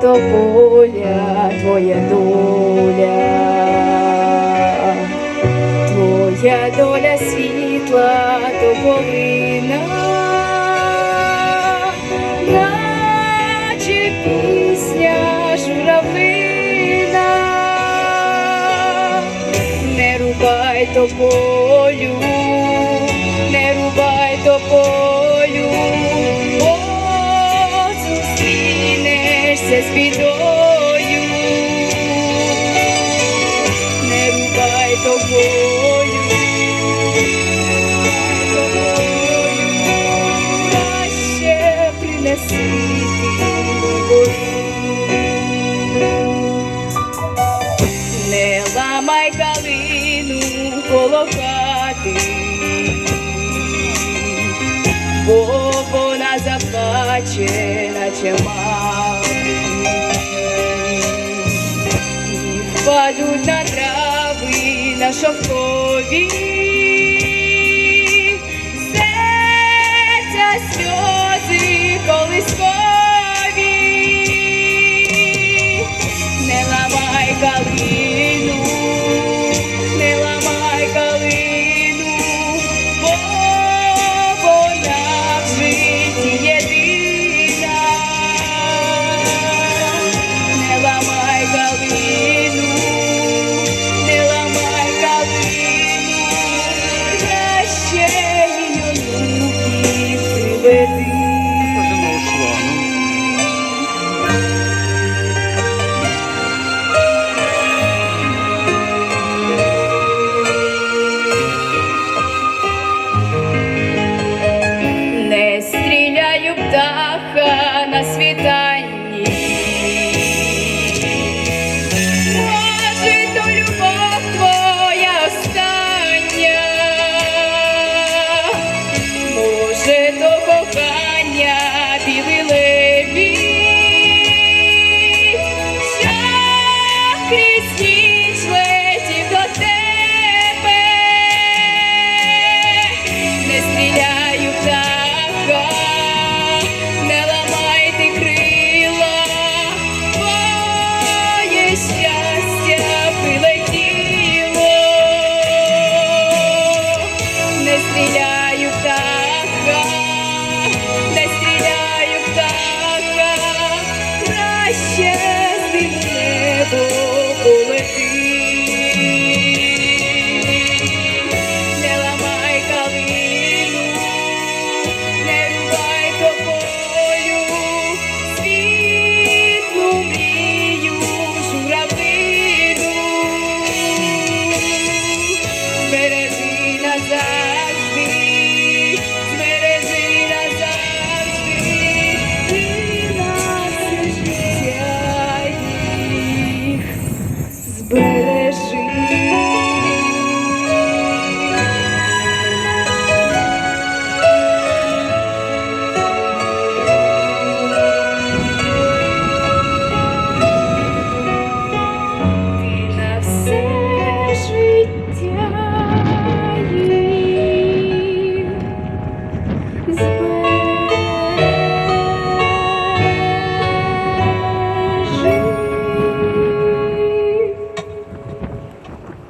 тополя, твоя доля, твоя доля світла тополина, наче пісня журавлина, не рубай тополю, зустрінешся з бідою, не рубай тополю, краще принеси не ламай калину коло бо вона заплаче, наче мати, і впадуть на трави на шовкові. На світанні. де стріляю птаха, де стріляю птаха.